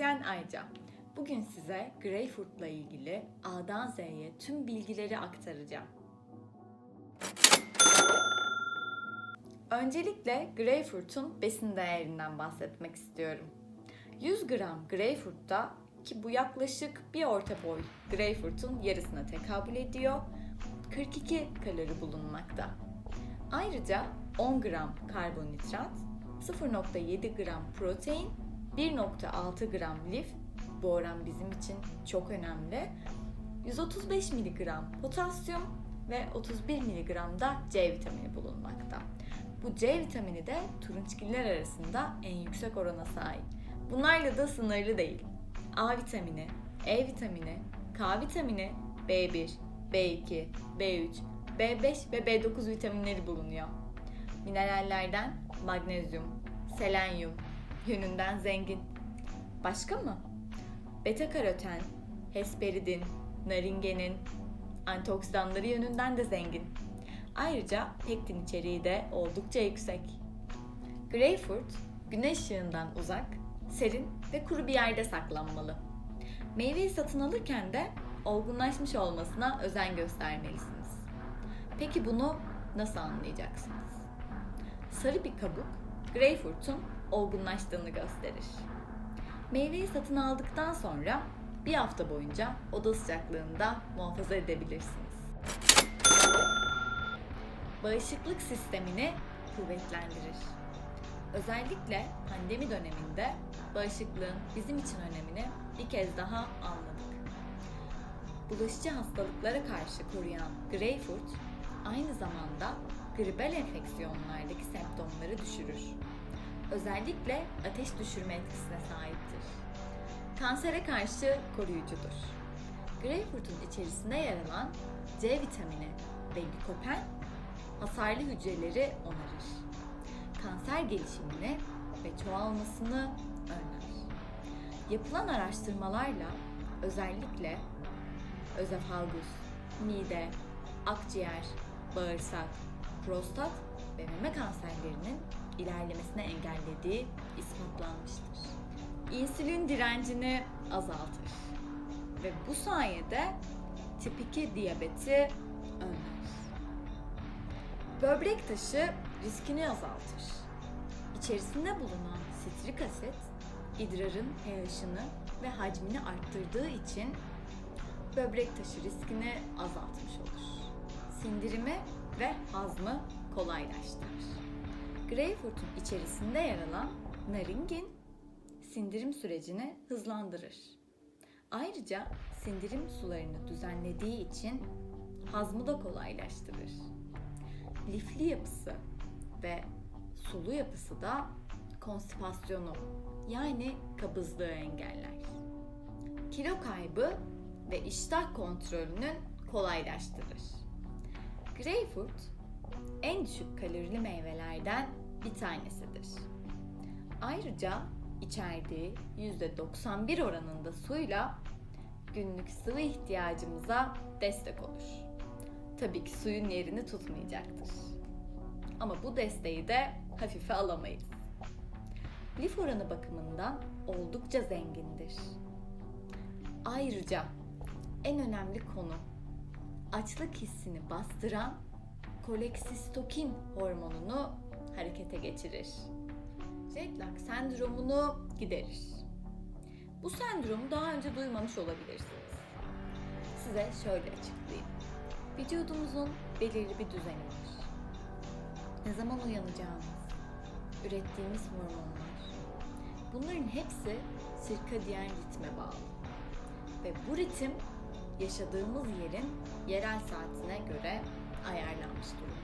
diyetisyen Ayca. Bugün size Greyfurt'la ilgili A'dan Z'ye tüm bilgileri aktaracağım. Öncelikle Greyfurt'un besin değerinden bahsetmek istiyorum. 100 gram Greyfurt'ta ki bu yaklaşık bir orta boy Greyfurt'un yarısına tekabül ediyor. 42 kalori bulunmakta. Ayrıca 10 gram karbonhidrat, 0.7 gram protein, 1.6 gram lif, bu oran bizim için çok önemli, 135 mg potasyum ve 31 mg da C vitamini bulunmakta. Bu C vitamini de turunçgiller arasında en yüksek orana sahip. Bunlarla da sınırlı değil. A vitamini, E vitamini, K vitamini, B1, B2, B3, B5 ve B9 vitaminleri bulunuyor. Minerallerden magnezyum, selenyum yönünden zengin. Başka mı? Beta karoten, hesperidin, naringenin antioksidanları yönünden de zengin. Ayrıca pektin içeriği de oldukça yüksek. Greyfurt, güneş ışığından uzak, serin ve kuru bir yerde saklanmalı. Meyveyi satın alırken de olgunlaşmış olmasına özen göstermelisiniz. Peki bunu nasıl anlayacaksınız? Sarı bir kabuk, Greyfurt'un olgunlaştığını gösterir. Meyveyi satın aldıktan sonra bir hafta boyunca oda sıcaklığında muhafaza edebilirsiniz. Bağışıklık sistemini kuvvetlendirir. Özellikle pandemi döneminde bağışıklığın bizim için önemini bir kez daha anladık. Bulaşıcı hastalıklara karşı koruyan Greyfurt aynı zamanda gribel enfeksiyonlardaki semptomları düşürür. Özellikle ateş düşürme etkisine sahiptir. Kansere karşı koruyucudur. Greyfurt'un içerisinde yer alan C vitamini ve likopen hasarlı hücreleri onarır. Kanser gelişimini ve çoğalmasını önler. Yapılan araştırmalarla özellikle özefagus, mide, akciğer, bağırsak, prostat ve meme kanserlerinin ilerlemesine engellediği ispatlanmıştır. İnsülin direncini azaltır ve bu sayede tip 2 diyabeti önler. Böbrek taşı riskini azaltır. İçerisinde bulunan sitrik asit idrarın pH'ını ve hacmini arttırdığı için böbrek taşı riskini azaltmış olur. Sindirimi ve hazmı kolaylaştırır. Greyfurt'un içerisinde yer alan naringin sindirim sürecini hızlandırır. Ayrıca sindirim sularını düzenlediği için hazmı da kolaylaştırır. Lifli yapısı ve sulu yapısı da konstipasyonu yani kabızlığı engeller. Kilo kaybı ve iştah kontrolünü kolaylaştırır. Greyfurt en düşük kalorili meyvelerden bir tanesidir. Ayrıca içerdiği %91 oranında suyla günlük sıvı ihtiyacımıza destek olur. Tabii ki suyun yerini tutmayacaktır. Ama bu desteği de hafife alamayız. Lif oranı bakımından oldukça zengindir. Ayrıca en önemli konu açlık hissini bastıran koleksistokin hormonunu harekete geçirir. Jet lag sendromunu giderir. Bu sendromu daha önce duymamış olabilirsiniz. Size şöyle açıklayayım. Vücudumuzun belirli bir düzeni var. Ne zaman uyanacağımız, ürettiğimiz hormonlar. Bunların hepsi sirkadiyen ritme bağlı. Ve bu ritim yaşadığımız yerin yerel saatine göre ayarlanmış durumda.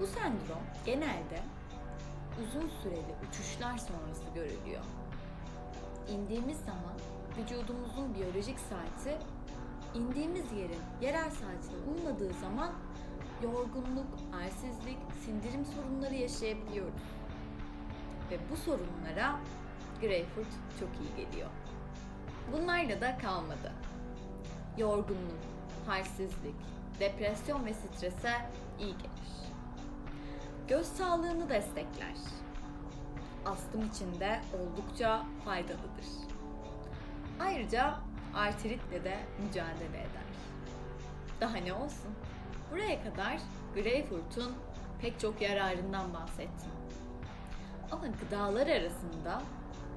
Bu sendrom genelde uzun süreli uçuşlar sonrası görülüyor. İndiğimiz zaman vücudumuzun biyolojik saati indiğimiz yerin yerel saatine uymadığı zaman yorgunluk, halsizlik, sindirim sorunları yaşayabiliyoruz. Ve bu sorunlara Greyfurt çok iyi geliyor. Bunlarla da kalmadı. Yorgunluk, halsizlik, depresyon ve strese iyi gelir. Göz sağlığını destekler. astım için de oldukça faydalıdır. Ayrıca artritle de mücadele eder. Daha ne olsun? Buraya kadar greyfurtun pek çok yararından bahsettim. Ama gıdalar arasında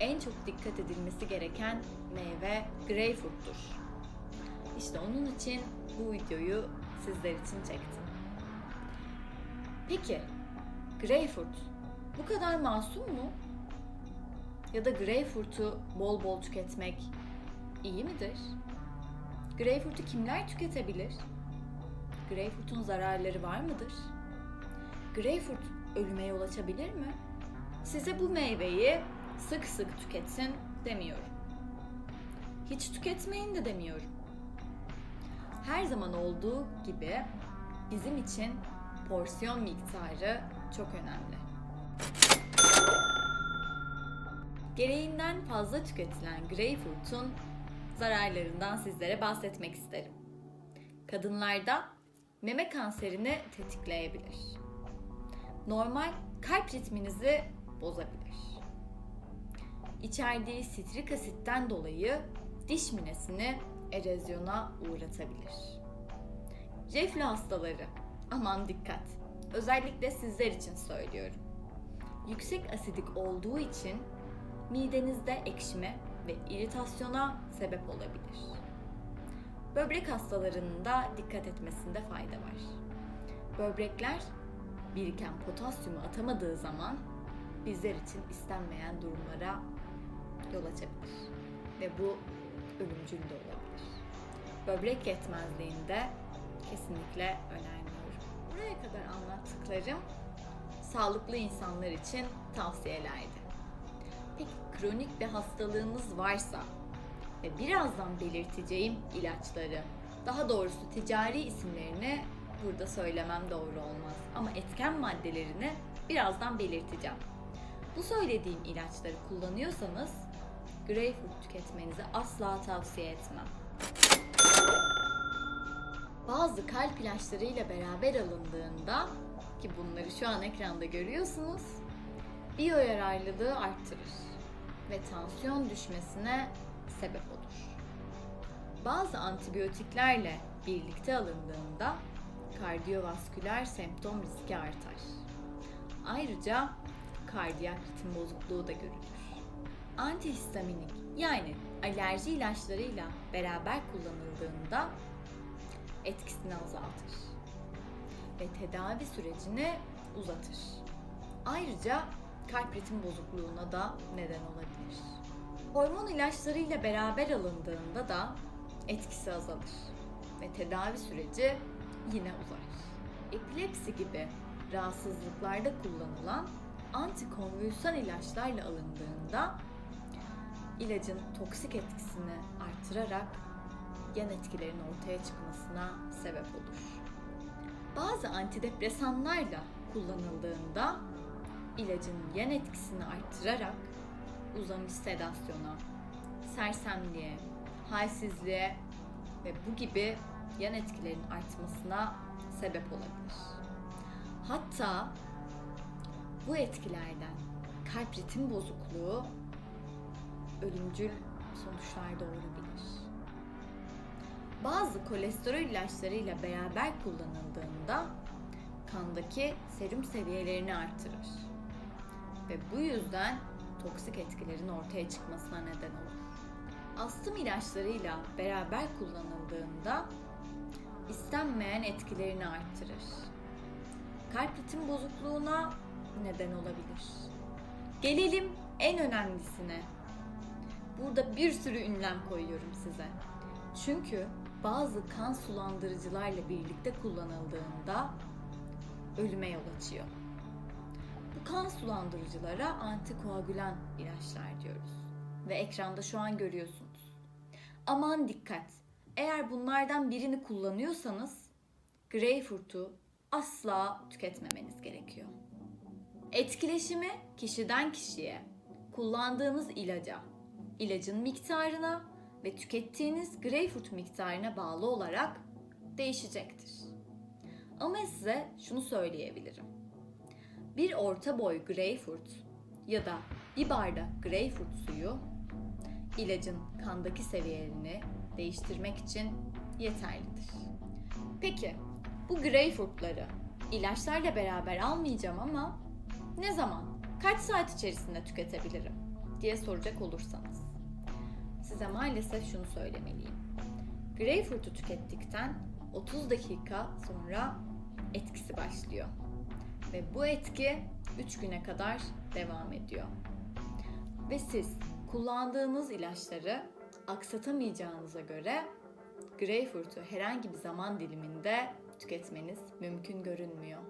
en çok dikkat edilmesi gereken meyve greyfurttur. İşte onun için bu videoyu sizler için çektim. Peki, greyfurt bu kadar masum mu? Ya da greyfurtu bol bol tüketmek iyi midir? Greyfurtu kimler tüketebilir? Greyfurtun zararları var mıdır? Greyfurt ölüme yol açabilir mi? Size bu meyveyi sık sık tüketsin demiyorum. Hiç tüketmeyin de demiyorum. Her zaman olduğu gibi bizim için porsiyon miktarı çok önemli. Gereğinden fazla tüketilen greyfurtun zararlarından sizlere bahsetmek isterim. Kadınlarda meme kanserini tetikleyebilir. Normal kalp ritminizi bozabilir. İçerdiği sitrik asitten dolayı diş minesini erozyona uğratabilir. Reflü hastaları, aman dikkat. Özellikle sizler için söylüyorum. Yüksek asidik olduğu için midenizde ekşime ve iritasyona sebep olabilir. Böbrek hastalarının da dikkat etmesinde fayda var. Böbrekler biriken potasyumu atamadığı zaman bizler için istenmeyen durumlara yol açabilir. Ve bu ölümcül de olabilir. Böbrek yetmezliğinde kesinlikle önermiyorum. Buraya kadar anlattıklarım sağlıklı insanlar için tavsiyelerdi. Peki kronik bir hastalığınız varsa ve birazdan belirteceğim ilaçları, daha doğrusu ticari isimlerini burada söylemem doğru olmaz. Ama etken maddelerini birazdan belirteceğim. Bu söylediğim ilaçları kullanıyorsanız greyfurt tüketmenizi asla tavsiye etmem. Bazı kalp ilaçlarıyla beraber alındığında ki bunları şu an ekranda görüyorsunuz biyoyararlılığı arttırır ve tansiyon düşmesine sebep olur. Bazı antibiyotiklerle birlikte alındığında kardiyovasküler semptom riski artar. Ayrıca kardiyak ritim bozukluğu da görülür. Antihistaminik yani alerji ilaçlarıyla beraber kullanıldığında etkisini azaltır ve tedavi sürecini uzatır. Ayrıca kalp ritim bozukluğuna da neden olabilir. Hormon ilaçlarıyla beraber alındığında da etkisi azalır ve tedavi süreci yine uzar. Epilepsi gibi rahatsızlıklarda kullanılan antikonvülsan ilaçlarla alındığında ilacın toksik etkisini artırarak yan etkilerin ortaya çıkmasına sebep olur. Bazı antidepresanlarla kullanıldığında ilacın yan etkisini arttırarak uzamış sedasyona, sersemliğe, halsizliğe ve bu gibi yan etkilerin artmasına sebep olabilir. Hatta bu etkilerden kalp ritim bozukluğu ölümcül sonuçlar doğurabilir. Bazı kolesterol ilaçlarıyla beraber kullanıldığında kandaki serum seviyelerini artırır. Ve bu yüzden toksik etkilerin ortaya çıkmasına neden olur. Astım ilaçlarıyla beraber kullanıldığında istenmeyen etkilerini arttırır. Kalp ritim bozukluğuna neden olabilir. Gelelim en önemlisine. Burada bir sürü ünlem koyuyorum size. Çünkü bazı kan sulandırıcılarla birlikte kullanıldığında ölüme yol açıyor. Bu kan sulandırıcılara antikoagülan ilaçlar diyoruz. Ve ekranda şu an görüyorsunuz. Aman dikkat! Eğer bunlardan birini kullanıyorsanız greyfurtu asla tüketmemeniz gerekiyor. Etkileşimi kişiden kişiye, kullandığınız ilaca, ilacın miktarına ve tükettiğiniz greyfurt miktarına bağlı olarak değişecektir. Ama size şunu söyleyebilirim. Bir orta boy greyfurt ya da bir bardak greyfurt suyu ilacın kandaki seviyelerini değiştirmek için yeterlidir. Peki bu greyfurtları ilaçlarla beraber almayacağım ama ne zaman, kaç saat içerisinde tüketebilirim diye soracak olursanız size maalesef şunu söylemeliyim. Greyfurt'u tükettikten 30 dakika sonra etkisi başlıyor. Ve bu etki 3 güne kadar devam ediyor. Ve siz kullandığınız ilaçları aksatamayacağınıza göre Greyfurt'u herhangi bir zaman diliminde tüketmeniz mümkün görünmüyor.